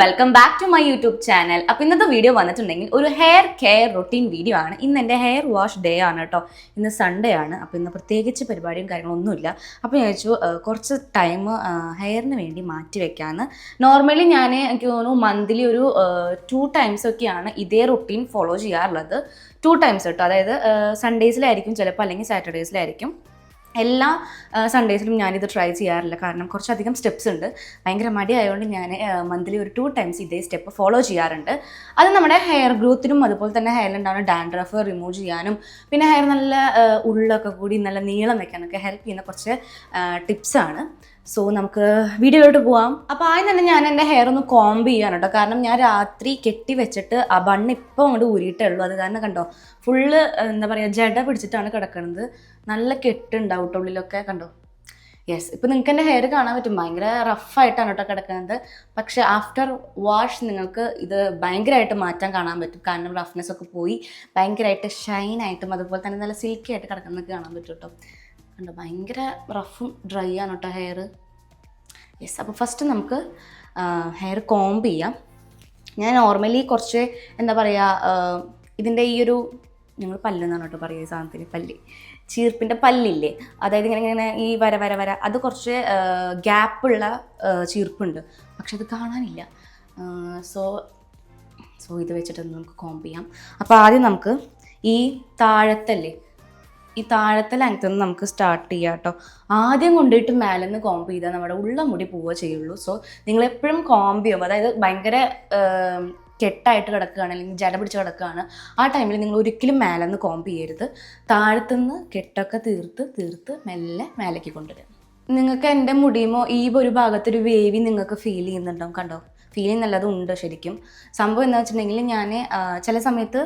Welcome back to my YouTube channel അപ്പോൾ ഇന്നത്തെ video വന്നിട്ടുണ്ടെങ്കിൽ ഒരു ഹെയർ കെയർ റൊട്ടീൻ വീഡിയോ ആണ്. ഇന്ന് എന്റെ ഹെയർ വാഷ് ഡേ ആണ് കേട്ടോ. ഇന്ന് സൺഡേ ആണ്. അപ്പോൾ ഇന്ന് പ്രത്യേകിച്ച് പരിപാടിയും കാര്യങ്ങളൊന്നുമില്ല. അപ്പോൾ ഞാൻ വെച്ചു കുറച്ച് ടൈം ഹെയറിന് വേണ്ടി മാറ്റി വെക്കാമെന്ന് നോർമലി ഞാൻ എനിക്ക് തോന്നുന്നു മന്ത്ലി ഒരു ടു ടൈംസ് ഒക്കെയാണ് ഇതേ റൊട്ടീൻ ഫോളോ ചെയ്യാറുള്ളത്. ടു ടൈംസ് കേട്ടോ. അതായത് സൺഡേസിലായിരിക്കും ചിലപ്പോൾ അല്ലെങ്കിൽ സാറ്റർഡേസിലായിരിക്കും എല്ലാ സൺഡേസിലും ഞാനിത് ട്രൈ ചെയ്യാറില്ല. കാരണം കുറച്ചധികം സ്റ്റെപ്സ് ഉണ്ട്. ഭയങ്കര മടിയായതുകൊണ്ട് ഞാൻ മന്ത്ലി ഒരു ടു ടൈംസ് ഇതേ സ്റ്റെപ്പ് ഫോളോ ചെയ്യാറുണ്ട്. അത് നമ്മുടെ ഹെയർ ഗ്രോത്തിനും അതുപോലെ തന്നെ ഹെയറിൽ ഉണ്ടാവുന്ന ഡാൻഡ്രഫ് റിമൂവ് ചെയ്യാനും പിന്നെ ഹെയർ നല്ല ഉള്ളൊക്കെ കൂടി നല്ല നീളം വെക്കാനൊക്കെ ഹെൽപ്പ് ചെയ്യുന്ന കുറച്ച് ടിപ്സാണ് സോ നമുക്ക് വീഡിയോയിലോട്ട് പോവാം. അപ്പോൾ ആദ്യം തന്നെ ഞാൻ എന്റെ ഹെയർ ഒന്ന് കോംബ് ചെയ്യാൻ കേട്ടോ കാരണം ഞാൻ രാത്രി കെട്ടി വെച്ചിട്ട് ആ ബണ്ണ് ഇപ്പോൾ അങ്ങോട്ട് ഊരിയിട്ടേ ഉള്ളൂ. അത് കാരണം കണ്ടോ ഫുള്ള് എന്താ പറയുക ജട പിടിച്ചിട്ടാണ് കിടക്കുന്നത് നല്ല കെട്ടുണ്ടാവും ട്ടോ ഉള്ളിലൊക്കെ കണ്ടോ? യെസ് ഇപ്പം നിങ്ങൾക്ക് എന്റെ ഹെയർ കാണാൻ പറ്റും. ഭയങ്കര റഫായിട്ടാണ് കേട്ടോ കിടക്കുന്നത് പക്ഷേ ആഫ്റ്റർ വാഷ് നിങ്ങൾക്ക് ഇത് ഭയങ്കരമായിട്ട് മാറ്റാൻ കാണാൻ പറ്റും. കാരണം റഫ്നെസ് ഒക്കെ പോയി ഭയങ്കരമായിട്ട് ഷൈൻ ആയിട്ടും അതുപോലെ തന്നെ നല്ല സിൽക്കി ആയിട്ട് കിടക്കുന്നതൊക്കെ കാണാൻ പറ്റും കേട്ടോ കണ്ടോ? ഭയങ്കര റഫും ഡ്രൈ ആണ് കേട്ടോ ഹെയർ യെസ് അപ്പോൾ ഫസ്റ്റ് നമുക്ക് ഹെയർ കോംബ് ചെയ്യാം. ഞാൻ നോർമലി കുറച്ച് എന്താ പറയുക ഇതിന്റെ ഈ ഒരു ഞങ്ങൾ പല്ലെന്നാണ് കേട്ടോ പറയുക ഈ സാധനത്തിന് പല്ല്. ചീർപ്പിന്റെ പല്ലില്ലേ? അതായത് ഇങ്ങനെ ഇങ്ങനെ ഈ വര വര വര അത് കുറച്ച് ഗ്യാപ്പുള്ള ചീർപ്പുണ്ട്. പക്ഷെ അത് കാണാനില്ല. സോ സോ ഇത് വെച്ചിട്ട് നമുക്ക് കോംബ് ചെയ്യാം. അപ്പോൾ ആദ്യം നമുക്ക് ഈ താഴത്തല്ലേ ഈ താഴത്തെ ലെങ്ത്തിൽ നിന്ന് നമുക്ക് സ്റ്റാർട്ട് ചെയ്യാം കേട്ടോ. ആദ്യം കൊണ്ടുപോയിട്ട് മേലെ നിന്ന് കോംബ് ചെയ്താൽ നമ്മുടെ ഉള്ള മുടി പോവുക ചെയ്യുള്ളൂ. സോ നിങ്ങൾ എപ്പോഴും കോംബ് ചെയ്യും. അതായത് ഭയങ്കര കെട്ടായിട്ട് കിടക്കുകയാണ് അല്ലെങ്കിൽ ജട പിടിച്ച് കിടക്കുകയാണ്. ആ ടൈമിൽ നിങ്ങൾ ഒരിക്കലും മേലെ നിന്ന് കോംബ് ചെയ്യരുത്. താഴത്തുനിന്ന് കെട്ടൊക്കെ തീർത്ത് തീർത്ത് മെല്ലെ മേലേക്ക് കൊണ്ടുവരും നിങ്ങൾക്ക് എന്റെ മുടിയുമോ ഈ ഒരു ഭാഗത്തൊരു വേവി നിങ്ങൾക്ക് ഫീൽ ചെയ്യുന്നുണ്ടാവും കണ്ടോ? ഫീൽ നല്ലതുണ്ട് ഉണ്ട് ശരിക്കും. സംഭവം എന്താ വെച്ചിട്ടുണ്ടെങ്കിൽ ഞാൻ ചില സമയത്ത്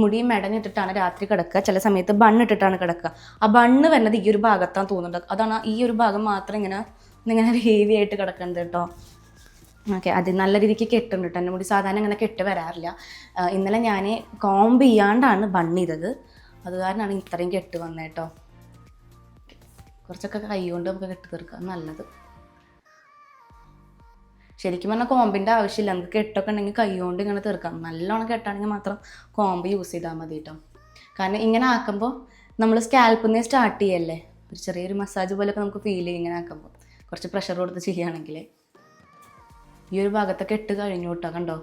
മുടി മെടഞ്ഞിട്ടിട്ടാണ് രാത്രി കിടക്കുക. ചില സമയത്ത് ബണ്ണിട്ടിട്ടാണ് കിടക്കുക. ആ ബണ്ണ് വരുന്നത് ഈ ഒരു ഭാഗത്താണ് തോന്നുന്നുണ്ട് അതാണ് ഈ ഒരു ഭാഗം മാത്രം ഇങ്ങനെ ഇങ്ങനെ ഹേവി ആയിട്ട് കിടക്കുന്നത് കേട്ടോ. ഓക്കെ അത് നല്ല രീതിക്ക് കെട്ടുണ്ട് കേട്ടോ. എന്റെ മുടി സാധാരണ ഇങ്ങനെ കെട്ട് വരാറില്ല. ഇന്നലെ ഞാൻ കോംബ് ചെയ്യാണ്ടാണ് ബണ്ണ് ചെയ്തത്. അത് കാരണമാണ് ഇത്രയും കെട്ട് വന്നേട്ടോ കുറച്ചൊക്കെ കൈ കൊണ്ട് നമുക്ക് കെട്ടി തീർക്കാം. നല്ലത്. ശരിക്കും പറഞ്ഞാൽ കോമ്പിന്റെ ആവശ്യമില്ല. നമുക്ക് കെട്ടൊക്കെ ഉണ്ടെങ്കിൽ കൈ കൊണ്ട് ഇങ്ങനെ തീർക്കാം. നല്ലോണം കെട്ടാണെങ്കിൽ മാത്രം കോമ്പ് യൂസ് ചെയ്താൽ മതി കേട്ടോ കാരണം ഇങ്ങനെ ആക്കുമ്പോൾ നമ്മൾ സ്കാൽപ്പിൽ നിന്ന് സ്റ്റാർട്ട് ചെയ്യല്ലേ? ഒരു ചെറിയൊരു മസാജ് പോലെയൊക്കെ നമുക്ക് ഫീൽ ചെയ്യും ഇങ്ങനെ ആക്കുമ്പോൾ കുറച്ച് പ്രഷർ കൊടുത്ത് ചെയ്യുകയാണെങ്കിൽ ഈ ഒരു ഭാഗത്തൊക്കെ ഇട്ട് കഴിഞ്ഞു കേട്ടോ കണ്ടോ?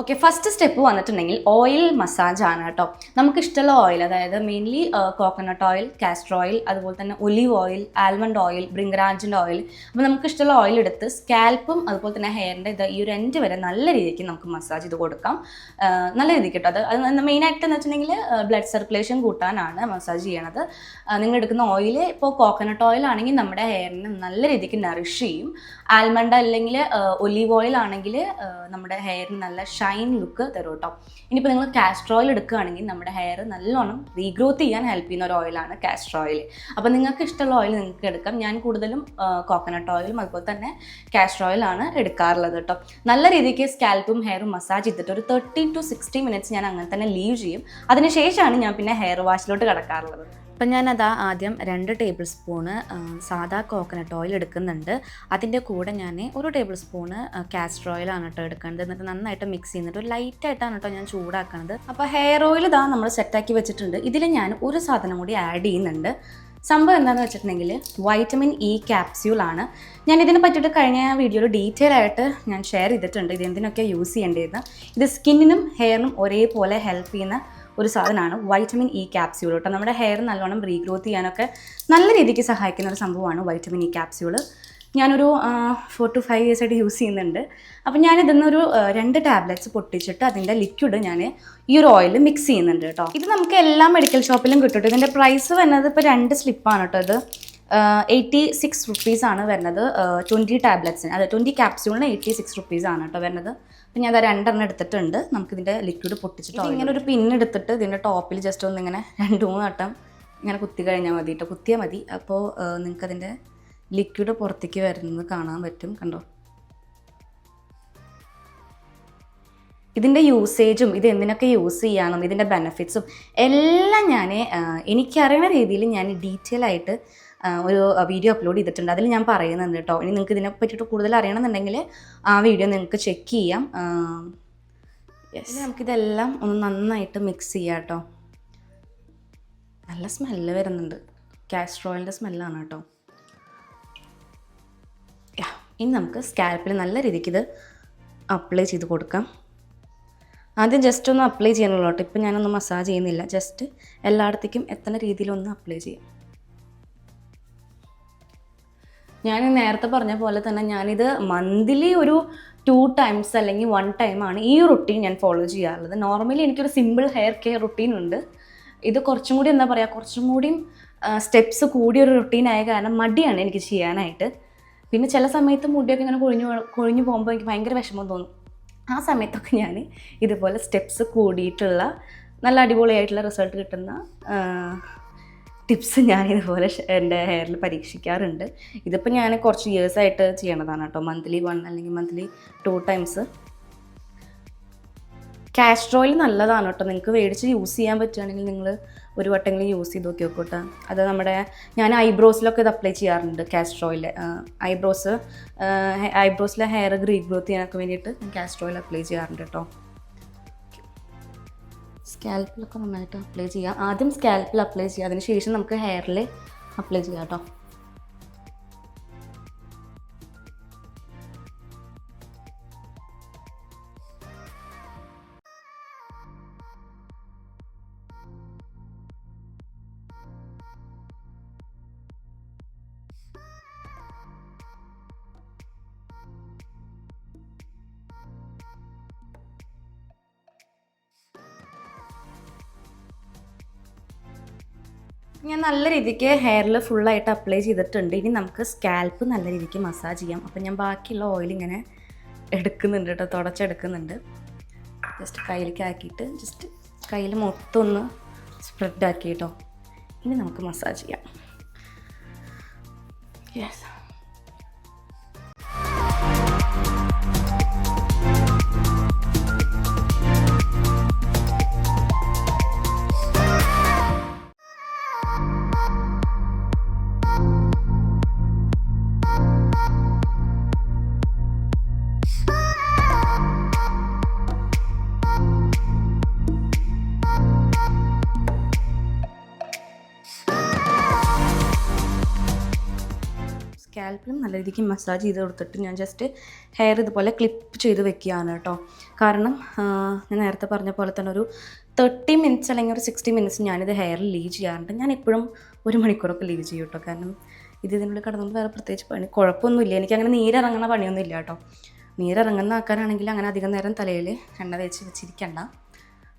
ഓക്കെ ഫസ്റ്റ് സ്റ്റെപ്പ് വന്നിട്ടുണ്ടെങ്കിൽ ഓയിൽ മസാജ് ആണ് കേട്ടോ. നമുക്ക് ഇഷ്ടമുള്ള ഓയിൽ അതായത് mainly coconut oil castor oil അതുപോലെ തന്നെ ഒലിവ് ഓയിൽ ആൽമണ്ട് ഓയിൽ ബ്രിങ്കറാജിന്റെ ഓയിൽ അപ്പോൾ നമുക്ക് ഇഷ്ടമുള്ള ഓയിൽ എടുത്ത് സ്കാൽപ്പും അതുപോലെ തന്നെ ഹെയറിന്റെ ഇത് ഈ ഒരു എൻഡ് വരെ നല്ല രീതിക്ക് നമുക്ക് മസാജ് ചെയ്ത് കൊടുക്കാം. നല്ല രീതിക്ക് കേട്ടോ. അത് അത് മെയിനായിട്ട് എന്ന് വെച്ചിട്ടുണ്ടെങ്കിൽ ബ്ലഡ് സർക്കുലേഷൻ കൂട്ടാനാണ് മസാജ് ചെയ്യണത്. നിങ്ങൾ എടുക്കുന്ന ഓയിൽ ഇപ്പോൾ കോക്കനട്ട് ഓയിൽ ആണെങ്കിൽ നമ്മുടെ ഹെയറിനെ നല്ല രീതിക്ക് നറിഷ് ചെയ്യും. ആൽമണ്ട് അല്ലെങ്കിൽ ഒലിവ് ഓയിൽ ആണെങ്കിൽ നമ്മുടെ ഹെയറിന് നല്ല ഷൈൻ ലുക്ക് തരും കേട്ടോ ഇനിയിപ്പോൾ നിങ്ങൾ കാസ്റ്റർ ഓയിൽ എടുക്കുകയാണെങ്കിൽ നമ്മുടെ ഹെയർ നല്ലോണം റീഗ്രോത്ത് ചെയ്യാൻ ഹെൽപ്പ് ചെയ്യുന്ന ഒരു ഓയിലാണ് കാസ്റ്റർ ഓയിൽ അപ്പോൾ നിങ്ങൾക്ക് ഇഷ്ടമുള്ള ഓയിൽ നിങ്ങൾക്ക് എടുക്കാം. ഞാൻ കൂടുതലും കോക്കനട്ട് ഓയിലും അതുപോലെ തന്നെ കാസ്റ്റർ ഓയിലാണ് എടുക്കാറുള്ളത് കേട്ടോ നല്ല രീതിക്ക് സ്കാൽപ്പും ഹെയറും മസാജ് ചെയ്തിട്ട് ഒരു തേർട്ടി ടു സിക്സ്റ്റി മിനിറ്റ്സ് ഞാൻ അങ്ങനെ തന്നെ ലീവ് ചെയ്യും. അതിനുശേഷമാണ് ഞാൻ പിന്നെ ഹെയർ വാഷിലോട്ട് കിടക്കാറുള്ളത്. അപ്പം ഞാനതാ ആദ്യം രണ്ട് ടേബിൾ സ്പൂണ് സാധാ കോക്കനട്ട് ഓയിൽ എടുക്കുന്നുണ്ട്. അതിന്റെ കൂടെ ഞാൻ ഒരു ടേബിൾ സ്പൂണ് കാസ്റ്റർ ആണ് കേട്ടോ എടുക്കുന്നത് എന്നിട്ട് നന്നായിട്ട് മിക്സ് ചെയ്യുന്നുണ്ട്. ഒരു ലൈറ്റായിട്ടാണ് കേട്ടോ ഞാൻ ചൂടാക്കുന്നത് അപ്പോൾ ഹെയർ ഓയിൽ ഇതാ നമ്മൾ സെറ്റാക്കി വെച്ചിട്ടുണ്ട്. ഇതിൽ ഞാൻ ഒരു സാധനം കൂടി ആഡ് ചെയ്യുന്നുണ്ട്. സംഭവം എന്താണെന്ന് വെച്ചിട്ടുണ്ടെങ്കിൽ വൈറ്റമിൻ ഇ ക്യാപ്സ്യൂൾ ആണ്. ഞാൻ ഇതിനെ പറ്റിയിട്ട് കഴിഞ്ഞ വീഡിയോയിൽ ഡീറ്റെയിൽ ആയിട്ട് ഞാൻ ഷെയർ ചെയ്തിട്ടുണ്ട്. ഇത് എന്തിനൊക്കെ യൂസ് ചെയ്യേണ്ടതെന്ന്. ഇത് സ്കിന്നിനും ഹെയറിനും ഒരേപോലെ ഹെൽപ്പ് ചെയ്യുന്ന ഒരു സാധനമാണ് വൈറ്റമിൻ ഇ ക്യാപ്സ്യൂൾ കേട്ടോ നമ്മുടെ ഹെയർ നല്ലോണം റീഗ്രോത്ത് ചെയ്യാനൊക്കെ നല്ല രീതിക്ക് സഹായിക്കുന്ന ഒരു സംഭവമാണ് വൈറ്റമിൻ ഇ ക്യാപ്സ്യൂൾ ഞാനൊരു ഫോർ ടു ഫൈവ് ഇയേഴ്സ് ആയിട്ട് യൂസ് ചെയ്യുന്നുണ്ട്. അപ്പോൾ ആ, രണ്ട് ടാബ്ലറ്റ്സ് പൊട്ടിച്ചിട്ട് അതിന്റെ ലിക്വിഡ് ഞാൻ ഈ ഒരു ഓയിൽ മിക്സ് ചെയ്യുന്നുണ്ട് കേട്ടോ. ഇത് നമുക്ക് എല്ലാ മെഡിക്കൽ ഷോപ്പിലും കേട്ടോ ഇതിന്റെ പ്രൈസ് വരുന്നത് ഇപ്പോൾ രണ്ട് സ്ലിപ്പാണ് കേട്ടോ ഇത്. എയ്റ്റി സിക്സ് റുപ്പീസാണ് വരുന്നത് ട്വന്റി ടാബ്ലറ്റ്സിന് അതെ ട്വന്റി ക്യാപ്സ്യൂളിന് എയ്റ്റി സിക്സ് റുപ്പീസാണ് കേട്ടോ വരുന്നത്. അപ്പം ഞാൻ അത് രണ്ടെണ്ണം എടുത്തിട്ടുണ്ട്. നമുക്ക് നമുക്കിതിന്റെ ലിക്വിഡ് പൊട്ടിച്ചിട്ട് ഇങ്ങനെ ഒരു പിൻ എടുത്തിട്ട് ഇതിന്റെ ടോപ്പിൽ ജസ്റ്റ് ഒന്ന് ഇങ്ങനെ രണ്ട് മൂന്ന് വട്ടം ഇങ്ങനെ കുത്തി കഴിഞ്ഞാൽ മതി കേട്ടോ കുത്തിയാൽ മതി. അപ്പോൾ നിങ്ങൾക്ക് അതിന്റെ ലിക്വിഡ് പുറത്തേക്ക് വരുന്നത് കാണാൻ പറ്റും. കണ്ടോ? ഇതിന്റെ യൂസേജും ഇത് എന്തിനൊക്കെ യൂസ് ചെയ്യാനും ഇതിന്റെ ബെനഫിറ്റ്സും എല്ലാം ഞാൻ എനിക്കറിയുന്ന രീതിയിൽ ഞാൻ ഡീറ്റെയിൽ ആയിട്ട് ഒരു വീഡിയോ അപ്ലോഡ് ചെയ്തിട്ടുണ്ട്. അതിൽ ഞാൻ പറയുന്നുണ്ട് കേട്ടോ ഇനി നിങ്ങൾക്ക് ഇതിനെ പറ്റിയിട്ട് കൂടുതൽ അറിയണമെന്നുണ്ടെങ്കിൽ ആ വീഡിയോ നിങ്ങൾക്ക് ചെക്ക് ചെയ്യാം. യെസ് നമുക്കിതെല്ലാം ഒന്ന് നന്നായിട്ട് മിക്സ് ചെയ്യാം കേട്ടോ നല്ല സ്മെല്ല് വരുന്നുണ്ട്. കാസ്ട്രോയിലിന്റെ സ്മെല്ലാണ് കേട്ടോ ഇനി നമുക്ക് സ്കാൽപ്പിൽ നല്ല രീതിക്ക് ഇത് അപ്ലൈ ചെയ്ത് കൊടുക്കാം. ആദ്യം ജസ്റ്റ് ഒന്ന് അപ്ലൈ ചെയ്യണമല്ലോ കേട്ടോ ഇപ്പം ഞാനൊന്ന് മസാജ് ചെയ്യുന്നില്ല. ജസ്റ്റ് എല്ലായിടത്തേക്കും എത്തുന്ന രീതിയിലൊന്ന് അപ്ലൈ ചെയ്യാം. ഞാൻ നേരത്തെ പറഞ്ഞ പോലെ തന്നെ ഞാനിത് മന്ത്ലി ഒരു ടു ടൈംസ് അല്ലെങ്കിൽ വൺ ടൈമാണ് ഈ റുട്ടീൻ ഞാൻ ഫോളോ ചെയ്യാറുള്ളത്. നോർമലി എനിക്കൊരു സിമ്പിൾ ഹെയർ കെയർ റുട്ടീൻ ഉണ്ട്. ഇത് കുറച്ചും കൂടി എന്താ പറയുക കുറച്ചും കൂടിയും സ്റ്റെപ്സ് കൂടിയൊരു റുട്ടീൻ ആയ കാരണം മടിയാണ് എനിക്ക് ചെയ്യാനായിട്ട്. പിന്നെ ചില സമയത്ത് മുടിയൊക്കെ ഇങ്ങനെ കൊഴിഞ്ഞു കൊഴിഞ്ഞു പോകുമ്പോൾ എനിക്ക് ഭയങ്കര വിഷമം തോന്നും. ആ സമയത്തൊക്കെ ഞാൻ ഇതുപോലെ സ്റ്റെപ്സ് കൂടിയിട്ടുള്ള നല്ല അടിപൊളിയായിട്ടുള്ള റിസൾട്ട് കിട്ടുന്ന ടിപ്സ് ഞാൻ ഇതുപോലെ എന്റെ ഹെയറിൽ പരീക്ഷിക്കാറുണ്ട്. ഇതിപ്പോൾ ഞാൻ കുറച്ച് ഇയേഴ്സായിട്ട് ചെയ്യണതാണ് കേട്ടോ. മന്ത്ലി വൺ അല്ലെങ്കിൽ monthly two times castor oil നല്ലതാണ് കേട്ടോ. നിങ്ങൾക്ക് മേടിച്ച് യൂസ് ചെയ്യാൻ പറ്റുകയാണെങ്കിൽ നിങ്ങൾ ഒരു വട്ടെങ്കിലും യൂസ് ചെയ്ത് നോക്കി നോക്കൂട്ടോ അത് നമ്മുടെ ഞാൻ ഐബ്രോസിലൊക്കെ ഇത് അപ്ലൈ ചെയ്യാറുണ്ട് കാസ്ട്രോയിൽ ഐബ്രോസ് ഐബ്രോസിലെ ഹെയർ ഗ്രീ ഗ്രോത്ത് ചെയ്യാനൊക്കെ വേണ്ടിയിട്ട് ഞാൻ കാസ്ട്രോയിൽ അപ്ലൈ ചെയ്യാറുണ്ട് കേട്ടോ. സ്കാൽപ്പിലൊക്കെ നന്നായിട്ട് അപ്ലൈ ചെയ്യാം. ആദ്യം സ്കാൽപ്പിൽ അപ്ലൈ ചെയ്യുക അതിന് ശേഷം നമുക്ക് ഹെയറിൽ അപ്ലൈ ചെയ്യാം കേട്ടോ ഞാൻ നല്ല രീതിക്ക് ഹെയറിൽ ഫുള്ളായിട്ട് അപ്ലൈ ചെയ്തിട്ടുണ്ട്. ഇനി നമുക്ക് സ്കാൽപ്പ് നല്ല രീതിക്ക് മസാജ് ചെയ്യാം. അപ്പം ഞാൻ ബാക്കിയുള്ള ഓയിൽ ഇങ്ങനെ എടുക്കുന്നുണ്ട് കേട്ടോ തുടച്ചെടുക്കുന്നുണ്ട്. ജസ്റ്റ് കയ്യിലേക്ക് ആക്കിയിട്ട് ജസ്റ്റ് കയ്യിൽ മൊത്തം ഒന്ന് സ്പ്രെഡ് ആക്കി കേട്ടോ ഇനി നമുക്ക് മസാജ് ചെയ്യാം. യെസ് സ്കാൽപ്പിലും നല്ല രീതിക്ക് മസാജ് ചെയ്ത് കൊടുത്തിട്ട് ഞാൻ ജസ്റ്റ് ഹെയർ ഇതുപോലെ ക്ലിപ്പ് ചെയ്ത് വെക്കുകയാണ് കേട്ടോ. കാരണം ഞാൻ നേരത്തെ പറഞ്ഞ പോലെ തന്നെ ഒരു തേർട്ടി മിനിറ്റ്സ് അല്ലെങ്കിൽ ഒരു സിക്സ്റ്റി മിനിറ്റ്സ് ഞാനിത് ഹെയറിൽ ലീവ് ചെയ്യാറുണ്ട്. ഞാൻ എപ്പോഴും ഒരു മണിക്കൂറൊക്കെ ലീവ് ചെയ്യും കേട്ടോ. കാരണം ഇത് ഇതിനുള്ളിൽ കിടന്നുകൊണ്ട് വേറെ പ്രത്യേകിച്ച് പണി കുഴപ്പമൊന്നുമില്ല. എനിക്കങ്ങനെ നീരിറങ്ങുന്ന പണിയൊന്നും ഇല്ല കേട്ടോ. നീരിറങ്ങുന്ന ആക്കാനാണെങ്കിൽ അങ്ങനെ അധികം നേരം തലയിൽ എണ്ണ തേച്ച് വെച്ചിരിക്കണ്ട.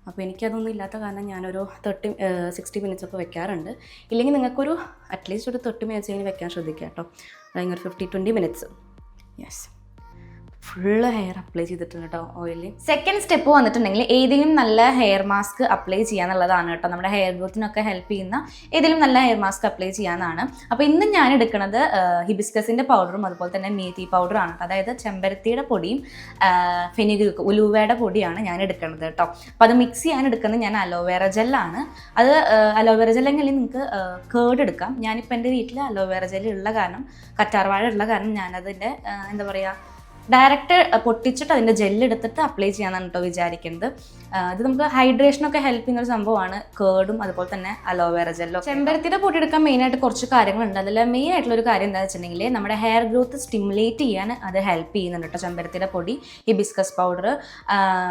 അപ്പോൾ എനിക്കതൊന്നും ഇല്ലാത്ത കാരണം ഞാനൊരു തേർട്ടി സിക്സ്റ്റി മിനിറ്റ്സ് ഒക്കെ വെക്കാറുണ്ട്. ഇല്ലെങ്കിൽ നിങ്ങൾക്കൊരു അറ്റ്ലീസ്റ്റ് ഒരു തേർട്ടി മിനിറ്റ്സ് ഇങ്ങനെ വെക്കാൻ ശ്രദ്ധിക്കുക കേട്ടോ. അല്ലെങ്കിൽ ഒരു fifty twenty minutes yes full hair apply ചെയ്തിട്ടുണ്ട് കേട്ടോ ഓയിൽ സെക്കൻഡ് സ്റ്റെപ്പ് വന്നിട്ടുണ്ടെങ്കിൽ ഏതെങ്കിലും നല്ല ഹെയർ മാസ്ക് അപ്ലൈ ചെയ്യാന്നുള്ളതാണ് കേട്ടോ നമ്മുടെ ഹെയർ ഗ്രോത്തിനൊക്കെ ഹെൽപ്പ് ചെയ്യുന്ന ഏതെങ്കിലും നല്ല ഹെയർ മാസ്ക് അപ്ലൈ ചെയ്യാനാണ് അപ്പോൾ ഇന്ന് ഞാൻ എടുക്കുന്നത് ഹിബിസ്കസിന്റെ പൗഡറും അതുപോലെ തന്നെ മേത്തി പൗഡറാണ് അതായത് ചെമ്പരത്തിയുടെ പൊടിയും ഫെനിഗിൽക്ക് ഉലുവയുടെ പൊടിയാണ് ഞാൻ എടുക്കുന്നത് കേട്ടോ അപ്പോൾ അത് മിക്സ് ചെയ്യാൻ എടുക്കുന്നത് ഞാൻ അലോവേറ ജെല്ലാണ് അത് അലോവേറ ജെൽ എങ്കിൽ നിങ്ങൾക്ക് കേർഡ് എടുക്കാം. ഞാനിപ്പോൾ എന്റെ വീട്ടിൽ അലോവേറ ജെല്ലുള്ള കാരണം കറ്റാർവാഴ ഉള്ള കാരണം ഞാനതിന്റെ എന്താ പറയുക ഡയറക്റ്റ് പൊട്ടിച്ചിട്ട് അതിന്റെ ജെല്ലെടുത്തിട്ട് അപ്ലൈ ചെയ്യാനാണ് കേട്ടോ വിചാരിക്കുന്നത്. ഇത് നമുക്ക് ഹൈഡ്രേഷനൊക്കെ ഹെൽപ്പ് ചെയ്യുന്ന ഒരു സംഭവമാണ്. കേടും അതുപോലെ തന്നെ അലോവേറ ജെല്ലോ ചെമ്പരത്തിയുടെ പൊട്ടിയെടുക്കാൻ മെയിനായിട്ട് കുറച്ച് കാര്യങ്ങളുണ്ട്. അതിൽ മെയിൻ ആയിട്ടുള്ള ഒരു കാര്യം എന്താണെന്ന് വെച്ചിട്ടുണ്ടെങ്കിൽ നമ്മുടെ ഹെയർ ഗ്രോത്ത് സ്റ്റിമുലേറ്റ് ചെയ്യാൻ അത് ഹെൽപ്പ് ചെയ്യുന്നുണ്ട് കേട്ടോ ചെമ്പരത്തിയുടെ പൊടി ബിസ്കസ് പൗഡർ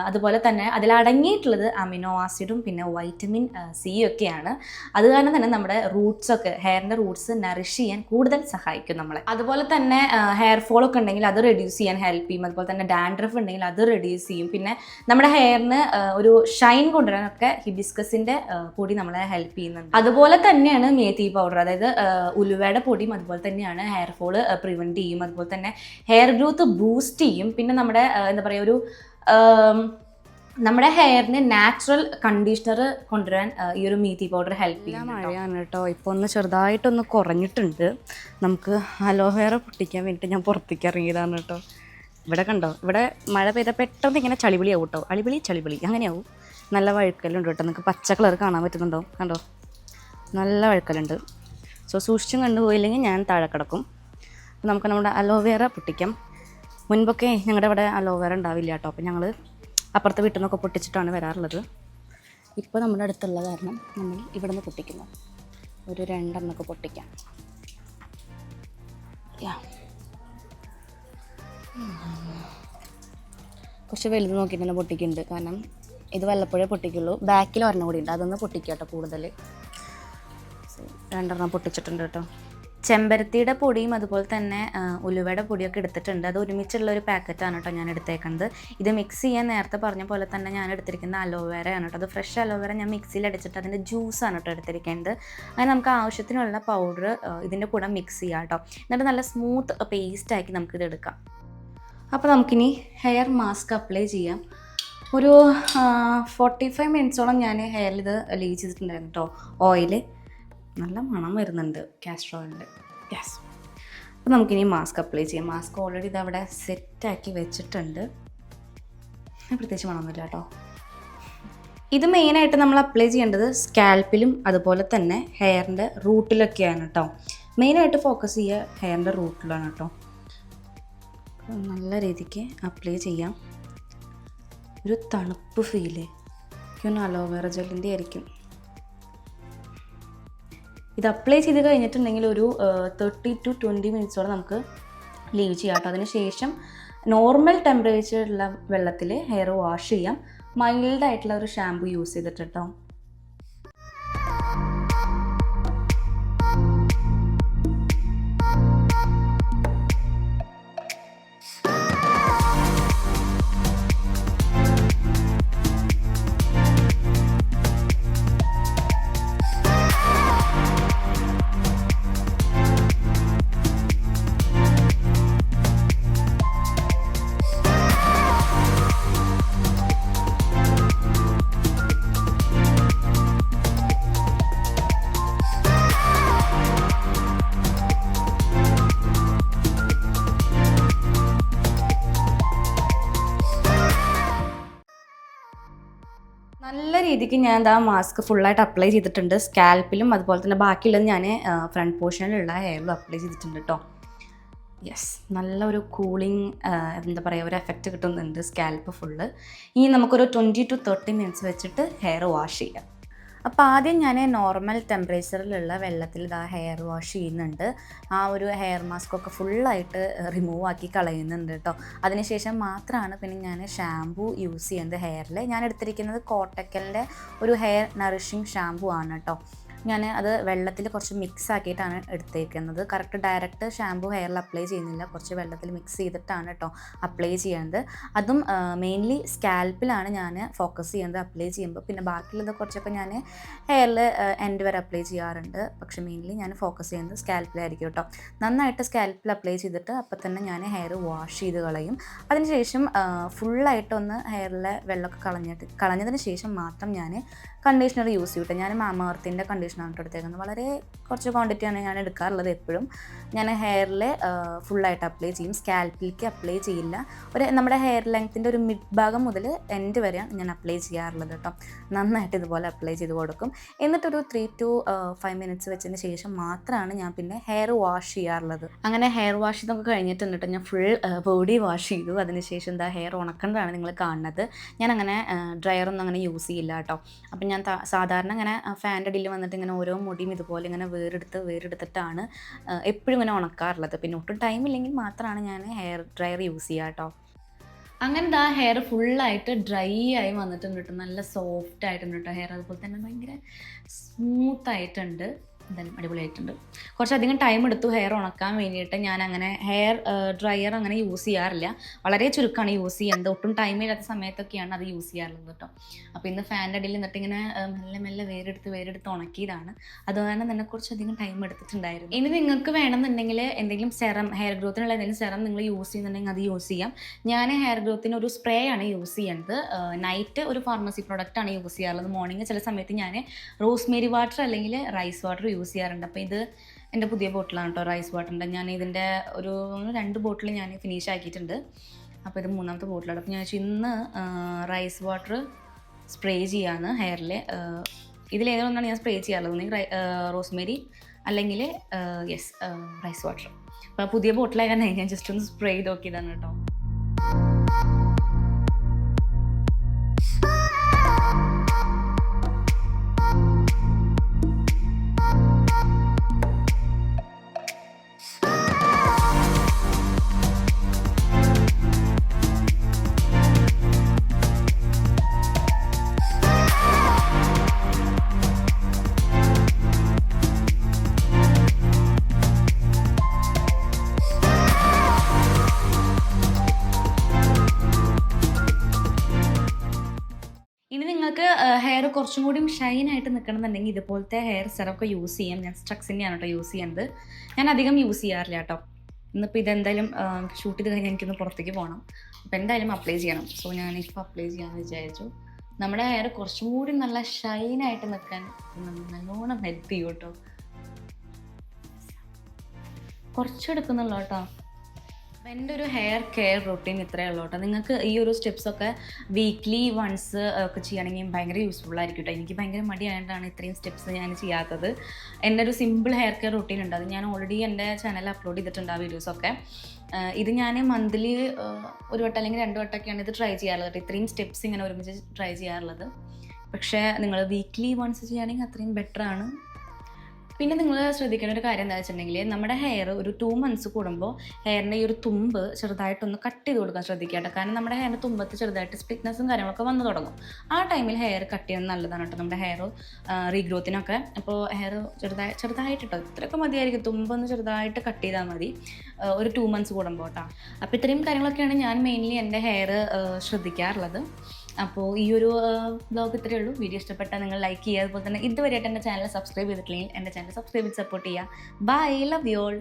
അതുപോലെ തന്നെ അതിൽ അടങ്ങിയിട്ടുള്ളത് അമിനോ ആസിഡും പിന്നെ വൈറ്റമിൻ സി ഒക്കെയാണ്. അത് കാരണം തന്നെ നമ്മുടെ റൂട്ട്സ് ഒക്കെ ഹെയറിന്റെ റൂട്ട്സ് നറിഷ് ചെയ്യാൻ കൂടുതൽ സഹായിക്കും നമ്മളെ. അതുപോലെ തന്നെ ഹെയർ ഫോൾ ഒക്കെ ഉണ്ടെങ്കിൽ അത് റെഡ്യൂസ് ചെയ്യാൻ ഹെൽപ്പ് ചെയ്യും. അതുപോലെ തന്നെ ഡാൻഡ്രഫ് ഉണ്ടെങ്കിൽ അത് റെഡ്യൂസ് ചെയ്യും. പിന്നെ നമ്മുടെ ഹെയറിന് ഒരു ഷൈൻ കൊണ്ടുവരാനൊക്കെ ഹിബിസ്കസിന്റെ പൊടി നമ്മളെ ഹെൽപ്പ് ചെയ്യുന്നുണ്ട്. അതുപോലെ തന്നെയാണ് മേത്തി പൗഡർ അതായത് ഉലുവയുടെ പൊടിയും അതുപോലെ തന്നെയാണ് ഹെയർ ഫോൾ പ്രിവെന്റ് ചെയ്യും. അതുപോലെ തന്നെ ഹെയർ ഗ്രോത്ത് ബൂസ്റ്റ് ചെയ്യും. പിന്നെ നമ്മുടെ എന്താ പറയുക ഒരു നമ്മുടെ ഹെയറിന് നാച്ചുറൽ കണ്ടീഷണർ കൊണ്ടുവരാൻ ഈ ഒരു മീത്തി പൗഡർ ഹെൽപ്പ് ചെയ്യും മഴയാണ് കേട്ടോ. ഇപ്പോൾ ഒന്ന് ചെറുതായിട്ടൊന്ന് കുറഞ്ഞിട്ടുണ്ട്. നമുക്ക് അലോവേറ പൊട്ടിക്കാൻ വേണ്ടിയിട്ട് ഞാൻ പുറത്തേക്ക് ഇറങ്ങിയതാണ് കേട്ടോ. ഇവിടെ കണ്ടോ? ഇവിടെ മഴ പെയ്താൽ പെട്ടെന്ന് ഇങ്ങനെ ചളിപിളിയാവും കേട്ടോ. അളിപിളി ചളിപിളി അങ്ങനെയാവും. നല്ല വഴുക്കലുണ്ട് കേട്ടോ. നിങ്ങൾക്ക് പച്ച കളർ കാണാൻ പറ്റുന്നുണ്ടോ? കണ്ടോ? നല്ല വഴുക്കലുണ്ട്. സോ സൂക്ഷിച്ചും കണ്ടുപോയില്ലെങ്കിൽ ഞാൻ താഴെ കിടക്കും. അപ്പോൾ നമുക്ക് നമ്മുടെ അലോവേറ പൊട്ടിക്കാം. മുൻപൊക്കെ ഞങ്ങളുടെ ഇവിടെ അലോവേറ ഉണ്ടാവില്ല കേട്ടോ. അപ്പോൾ ഞങ്ങൾ അപ്പുറത്തെ വീട്ടിൽ നിന്നൊക്കെ പൊട്ടിച്ചിട്ടാണ് വരാറുള്ളത്. ഇപ്പോൾ നമ്മുടെ അടുത്തുള്ള കാരണം നമ്മൾ ഇവിടെ നിന്ന് പൊട്ടിക്കുന്നു. ഒരു രണ്ടെണ്ണമൊക്കെ പൊട്ടിക്കാം. യാ കുറച്ച് വലുത് നോക്കിയിട്ട് തന്നെ പൊട്ടിക്കുന്നുണ്ട്. കാരണം ഇത് വല്ലപ്പോഴേ പൊട്ടിക്കുള്ളൂ. ബാക്കിൽ ഒരെണ്ണം കൂടി ഉണ്ട്. അതൊന്ന് പൊട്ടിക്കുക കേട്ടോ കൂടുതൽ. രണ്ടെണ്ണം പൊട്ടിച്ചിട്ടുണ്ട് കേട്ടോ. ചെമ്പരത്തിയുടെ പൊടിയും അതുപോലെ തന്നെ ഉലുവയുടെ പൊടിയൊക്കെ എടുത്തിട്ടുണ്ട്. അത് ഒരുമിച്ചുള്ള ഒരു പാക്കറ്റാണ് കേട്ടോ ഞാൻ എടുത്തേക്കുന്നത് ഇത് മിക്സ് ചെയ്യാൻ നേരത്തെ പറഞ്ഞ പോലെ തന്നെ ഞാൻ എടുത്തിരിക്കുന്ന അലോവേറയാണ് കേട്ടോ. അത് ഫ്രഷ് അലോവേര ഞാൻ മിക്സിയിൽ അടിച്ചിട്ട് അതിന്റെ ജ്യൂസാണ് കേട്ടോ എടുത്തിരിക്കേണ്ടത് അങ്ങനെ നമുക്ക് ആവശ്യത്തിനുള്ള പൗഡർ ഇതിന്റെ കൂടെ മിക്സ് ചെയ്യാം കേട്ടോ. എന്നിട്ട് നല്ല സ്മൂത്ത് പേസ്റ്റ് ആക്കി നമുക്കിത് എടുക്കാം. അപ്പോൾ നമുക്കിനി ഹെയർ മാസ്ക് അപ്ലൈ ചെയ്യാം. ഒരു ഫോർട്ടി ഫൈവ് മിനിറ്റ്സോളം ഞാൻ ഹെയറിൽ ഇത് ലീവ് ചെയ്തിട്ടുണ്ടായിരുന്നു കേട്ടോ ഓയിൽ നല്ല മണം വരുന്നുണ്ട് കാസ്റ്റർ ഓയിലിന്റെ യെസ് അപ്പോൾ നമുക്കിനി മാസ്ക് അപ്ലൈ ചെയ്യാം. മാസ്ക് ഓൾറെഡി ഇത് അവിടെ സെറ്റാക്കി വെച്ചിട്ടുണ്ട്. പ്രത്യേകിച്ച് മണമൊന്നുമില്ല കേട്ടോ ഇത് മെയിനായിട്ട് നമ്മൾ അപ്ലൈ ചെയ്യേണ്ടത് സ്കാൽപ്പിലും അതുപോലെ തന്നെ ഹെയറിന്റെ റൂട്ടിലൊക്കെയാണ് കേട്ടോ മെയിനായിട്ട് ഫോക്കസ് ചെയ്യുക ഹെയറിന്റെ റൂട്ടിലാണ് കേട്ടോ നല്ല രീതിക്ക് അപ്ലൈ ചെയ്യാം. ഒരു തണുപ്പ് ഫീൽ എനിക്കൊന്ന് അലോവേറ ജെല്ലിന്റെ ആയിരിക്കും. ഇത് അപ്ലൈ ചെയ്ത് കഴിഞ്ഞിട്ടുണ്ടെങ്കിൽ ഒരു തേർട്ടി ടു ട്വന്റി മിനിറ്റ്സോടെ നമുക്ക് ലീവ് ചെയ്യാം കേട്ടോ. അതിന് ശേഷം നോർമൽ ടെമ്പറേച്ചറുള്ള വെള്ളത്തിൽ ഹെയർ വാഷ് ചെയ്യാം. മൈൽഡായിട്ടുള്ള ഒരു ഷാമ്പു യൂസ് ചെയ്തിട്ട് കേട്ടോ. രീതിക്ക് ഞാൻ എന്താ മാസ്ക് ഫുള്ളായിട്ട് അപ്ലൈ ചെയ്തിട്ടുണ്ട്. സ്കാൽപ്പിലും അതുപോലെ തന്നെ ബാക്കിയുള്ളത് ഞാൻ ഫ്രണ്ട് പോർഷനിലുള്ള ഹെയറിലും അപ്ലൈ ചെയ്തിട്ടുണ്ട് കേട്ടോ യെസ് നല്ല ഒരു കൂളിംഗ് എന്താ പറയുക ഒരു എഫക്റ്റ് കിട്ടുന്നുണ്ട് സ്കാൽപ്പ് ഫുള്ള് ഇനി നമുക്കൊരു ട്വന്റി ടു തേർട്ടി മിനിറ്റ്സ് വെച്ചിട്ട് ഹെയർ വാഷ് ചെയ്യാം. അപ്പോൾ ആദ്യം ഞാൻ നോർമൽ ടെമ്പറേച്ചറിലുള്ള വെള്ളത്തിൽ ഇതാ ഹെയർ വാഷ് ചെയ്യുന്നുണ്ട്. ആ ഒരു ഹെയർ മാസ്ക് ഒക്കെ ഫുള്ളായിട്ട് റിമൂവ് ആക്കി കളയുന്നുണ്ട് കേട്ടോ അതിനുശേഷം മാത്രമാണ് പിന്നെ ഞാൻ ഷാമ്പൂ യൂസ് ചെയ്യുന്നത് ഹെയറിൽ ഞാൻ എടുത്തിരിക്കുന്നത് കോട്ടക്കലിന്റെ ഒരു ഹെയർ നറിഷിങ് ഷാമ്പൂ ആണ് കേട്ടോ ഞാൻ അത് വെള്ളത്തിൽ കുറച്ച് മിക്സ് ആക്കിയിട്ടാണ് എടുത്തേക്കുന്നത്. കറക്റ്റ് ഡയറക്റ്റ് ഷാമ്പൂ ഹെയറിൽ അപ്ലൈ ചെയ്യുന്നില്ല. കുറച്ച് വെള്ളത്തിൽ മിക്സ് ചെയ്തിട്ടാണ് കേട്ടോ അപ്ലൈ ചെയ്യുന്നത് അതും മെയിൻലി സ്കാൽപ്പിലാണ് ഞാൻ ഫോക്കസ് ചെയ്യുന്നത് അപ്ലൈ ചെയ്യുമ്പോൾ പിന്നെ ബാക്കിയുള്ളത് കുറച്ചൊക്കെ ഞാൻ ഹെയറിൽ എൻഡ് വരെ അപ്ലൈ ചെയ്യാറുണ്ട്. പക്ഷേ മെയിൻലി ഞാൻ ഫോക്കസ് ചെയ്യുന്നത് സ്കാൽപ്പിലായിരിക്കും കേട്ടോ നന്നായിട്ട് സ്കാൽപ്പിൽ അപ്ലൈ ചെയ്തിട്ട് അപ്പോൾ തന്നെ ഞാൻ ഹെയർ വാഷ് ചെയ്ത് കളയും. അതിനുശേഷം ഫുള്ളായിട്ടൊന്ന് ഹെയറിലെ വെള്ളമൊക്കെ കളഞ്ഞിട്ട് കളഞ്ഞതിന് ശേഷം മാത്രം ഞാൻ കണ്ടീഷണർ യൂസ് ചെയ്യട്ടെ ഞാൻ മാമർത്തിന്റെ കണ്ടീഷണറാണ് കേട്ടോ എടുത്തേക്കുന്നത്. വളരെ കുറച്ച് ക്വാണ്ടിറ്റിയാണ് ഞാൻ എടുക്കാറുള്ളത് എപ്പോഴും. ഞാൻ ഹെയറിൽ ഫുള്ളായിട്ട് അപ്ലൈ ചെയ്യും. സ്കാൽപ്പിലേക്ക് അപ്ലൈ ചെയ്യില്ല. ഒരു നമ്മുടെ ഹെയർ ലെങ്ത്തിന്റെ ഒരു മിഡ് ഭാഗം മുതൽ എൻഡ് വരെയാണ് ഞാൻ അപ്ലൈ ചെയ്യാറുള്ളത് കേട്ടോ. നന്നായിട്ട് ഇതുപോലെ അപ്ലൈ ചെയ്ത് കൊടുക്കും. എന്നിട്ടൊരു ത്രീ ടു ഫൈവ് മിനിറ്റ്സ് വെച്ചതിന് ശേഷം മാത്രമാണ് ഞാൻ പിന്നെ ഹെയർ വാഷ് ചെയ്യാറുള്ളത്. അങ്ങനെ ഹെയർ വാഷ് ചെയ്തൊക്കെ കഴിഞ്ഞിട്ടുണ്ട് കേട്ടോ ഞാൻ ഫുൾ ബോഡി വാഷ് ചെയ്തു. അതിനുശേഷം എന്താ ഹെയർ ഉണക്കേണ്ടതാണ് നിങ്ങൾ കാണുന്നത്. ഞാൻ അങ്ങനെ ഡ്രയറൊന്നും അങ്ങനെ യൂസ് ചെയ്യില്ല കേട്ടോ. അപ്പം ഞാൻ സാധാരണ അങ്ങനെ ഫാന്റെ അടിയിൽ വന്നിട്ട് ഇങ്ങനെ ഓരോ മുടിയും ഇതുപോലെ ഇങ്ങനെ വേറെടുത്ത് വേറെടുത്തിട്ടാണ് എപ്പോഴും ഇങ്ങനെ ഉണക്കാറുള്ളത്. പിന്നെ ഒട്ടും ടൈം ഇല്ലെങ്കിൽ മാത്രമാണ് ഞാൻ ഹെയർ ഡ്രയർ യൂസ് ചെയ്യുക കേട്ടോ. അങ്ങനെ ആ ഹെയർ ഫുള്ളായിട്ട് ഡ്രൈ ആയി വന്നിട്ടുണ്ട് കേട്ടോ നല്ല സോഫ്റ്റ് ആയിട്ടുണ്ട് കേട്ടോ ഹെയർ അതുപോലെ തന്നെ ഭയങ്കര സ്മൂത്ത് ആയിട്ടുണ്ട്. എന്തായാലും അടിപൊളിയായിട്ടുണ്ട്. കുറച്ചധികം ടൈം എടുത്തു ഹെയർ ഉണക്കാൻ വേണ്ടിയിട്ട് ഞാൻ അങ്ങനെ ഹെയർ ഡ്രയർ അങ്ങനെ യൂസ് ചെയ്യാറില്ല. വളരെ ചുരുക്കമാണ് യൂസ് ചെയ്യുന്നത്. ഒട്ടും ടൈം ഇല്ലാത്ത സമയത്തൊക്കെയാണ് അത് യൂസ് ചെയ്യാറുള്ളത് കേട്ടോ. അപ്പോൾ ഇന്ന് ഫാന്റെ അടിയിൽ നിന്നിട്ട് ഇങ്ങനെ മെല്ലെ മെല്ലെ വേരെടുത്ത് വേരെടുത്ത് ഉണക്കിയതാണ്. അതുകൊണ്ട് തന്നെ കുറച്ചധികം ടൈം എടുത്തിട്ടുണ്ടായിരുന്നു. ഇനി നിങ്ങൾക്ക് വേണമെന്നുണ്ടെങ്കിൽ എന്തെങ്കിലും സെറം ഹെയർ ഗ്രോത്തിനുള്ള എന്തെങ്കിലും സെറം നിങ്ങൾ യൂസ് ചെയ്യുന്നുണ്ടെങ്കിൽ അത് യൂസ് ചെയ്യാം. ഞാൻ ഹെയർ ഗ്രോത്തിന് ഒരു സ്പ്രേ ആണ് യൂസ് ചെയ്യുന്നത് നൈറ്റ് ഒരു ഫാർമസി പ്രോഡക്റ്റ് ആണ് യൂസ് ചെയ്യാറുള്ളത്. മോർണിംഗ് ചില സമയത്ത് ഞാൻ റോസ്മേരി വാട്ടർ അല്ലെങ്കിൽ റൈസ് വാട്ടർ യൂസ് ചെയ്യാറുണ്ട്. അപ്പോൾ ഇത് എന്റെ പുതിയ ബോട്ടിലാണ് കേട്ടോ റൈസ് വാട്ടറിന്റെ ഞാൻ ഇതിന്റെ ഒരു രണ്ട് ബോട്ടിൽ ഞാൻ ഫിനിഷ് ആക്കിയിട്ടുണ്ട്. അപ്പോൾ ഇത് മൂന്നാമത്തെ ബോട്ടിലാണ് അപ്പോൾ ഞാൻ ഇന്ന് റൈസ് വാട്ടർ സ്പ്രേ ചെയ്യാന്ന് ഹെയറിൽ ഇതിലേതൊന്നാണ് ഞാൻ സ്പ്രേ ചെയ്യാറുള്ളത്. ഒന്നെങ്കിൽ റോസ്മേരി അല്ലെങ്കിൽ യെസ് റൈസ് വാട്ടർ അപ്പോൾ പുതിയ ബോട്ടിലായി തന്നെ ഞാൻ ജസ്റ്റ് ഒന്ന് സ്പ്രേ ചെയ്ത് നോക്കിയതാണ് കേട്ടോ ഹെയർ കുറച്ചും കൂടി ഷൈൻ ആയിട്ട് നിൽക്കണമെന്നുണ്ടെങ്കിൽ ഇതുപോലത്തെ ഹെയർ സെറൊക്കെ യൂസ് ചെയ്യാം. ഞാൻ സ്ട്രക്സിന്റെയാണ് കേട്ടോ യൂസ് ചെയ്യുന്നത്. ഞാൻ അധികം യൂസ് ചെയ്യാറില്ല കേട്ടോ ഇന്നിപ്പോൾ ഇതെന്തായാലും ഷൂട്ട് ചെയ്ത് കഴിഞ്ഞാൽ എനിക്കൊന്ന് പുറത്തേക്ക് പോകണം അപ്പോൾ എന്തായാലും അപ്ലൈ ചെയ്യണം. സോ ഞാൻ ഇപ്പോൾ അപ്ലൈ ചെയ്യാമെന്ന് വിചാരിച്ചു. നമ്മുടെ ഹെയർ കുറച്ചും കൂടി നല്ല ഷൈൻ ആയിട്ട് നിൽക്കാൻ നല്ലോണം ഹെൽപ്പ് ചെയ്യും കേട്ടോ കുറച്ചെടുക്കുന്നുള്ളൂ കേട്ടോ എന്റെ ഒരു ഹെയർ കെയർ റൂട്ടീൻ ഇത്രയേ ഉള്ളൂ കേട്ടോ. നിങ്ങൾക്ക് ഈ ഒരു സ്റ്റെപ്സ് ഒക്കെ വീക്ക്ലി വൺസ് ഒക്കെ ചെയ്യുകയാണെങ്കിൽ ഭയങ്കര യൂസ്ഫുൾ ആയിരിക്കും കേട്ടോ. എനിക്ക് ഭയങ്കര മടിയായതുകൊണ്ടാണ് ഇത്രയും സ്റ്റെപ്സ് ഞാൻ ചെയ്യാത്തത്. എന്റെ ഒരു സിമ്പിൾ ഹെയർ കെയർ റൂട്ടീൻ ഉണ്ട്. അത് ഞാൻ ഓൾറെഡി എന്റെ ചാനലിൽ അപ്ലോഡ് ചെയ്തിട്ടുണ്ട് ആ വീഡിയോസൊക്കെ ഇത് ഞാൻ മന്ത്ലി ഒരു വട്ടം അല്ലെങ്കിൽ രണ്ട് വട്ടമൊക്കെയാണ് ഇത് ട്രൈ ചെയ്യാറുള്ളത് ഇത്രയും സ്റ്റെപ്സ് ഇങ്ങനെ ഒരുമിച്ച് ട്രൈ ചെയ്യാറുള്ളത്. പക്ഷേ നിങ്ങൾ വീക്ക്ലി വൺസ് ചെയ്യുകയാണെങ്കിൽ അത്രയും ബെറ്റർ ആണ്. പിന്നെ നിങ്ങൾ ശ്രദ്ധിക്കേണ്ട ഒരു കാര്യം എന്താ വെച്ചിട്ടുണ്ടെങ്കിൽ നമ്മുടെ ഹെയർ ഒരു ടു മന്ത്സ് കൂടുമ്പോൾ ഹെയറിന്റെ ഈ ഒരു തുമ്പ് ചെറുതായിട്ടൊന്ന് കട്ട് ചെയ്ത് കൊടുക്കാൻ ശ്രദ്ധിക്കട്ടെ കാരണം നമ്മുടെ ഹെയറിന്റെ തുമ്പത്ത് ചെറുതായിട്ട് സ്പ്ലിറ്റ്നസ്സും കാര്യങ്ങളൊക്കെ വന്നു തുടങ്ങും. ആ ടൈമിൽ ഹെയർ കട്ട് ചെയ്യുന്നത് നല്ലതാണ് കേട്ടോ നമ്മുടെ ഹെയർ റീഗ്രോത്തിനൊക്കെ അപ്പോൾ ഹെയർ ചെറുതായി ചെറുതായിട്ട് കേട്ടോ ഇത്രയൊക്കെ മതിയായിരിക്കും. തുമ്പൊന്ന് ചെറുതായിട്ട് കട്ട് ചെയ്താൽ മതി. ഒരു ടു മന്ത്സ് കൂടുമ്പോൾ കേട്ടോ അപ്പോൾ ഇത്രയും കാര്യങ്ങളൊക്കെയാണ് ഞാൻ മെയിൻലി എന്റെ ഹെയർ ശ്രദ്ധിക്കാറുള്ളത്. അപ്പോൾ ഈ ഒരു ബ്ലോഗ് ഇത്രയേ ഉള്ളൂ. വീഡിയോ ഇഷ്ടപ്പെട്ടാൽ നിങ്ങൾ ലൈക്ക് ചെയ്യുക. അതുപോലെ തന്നെ ഇതുവരെയായിട്ട് എന്റെ ചാനൽ സബ്സ്ക്രൈബ് ചെയ്തിട്ടില്ലെങ്കിൽ എന്റെ ചാനൽ സബ്സ്ക്രൈബ് ചെയ്ത് സപ്പോർട്ട് ചെയ്യുക. Bye love you all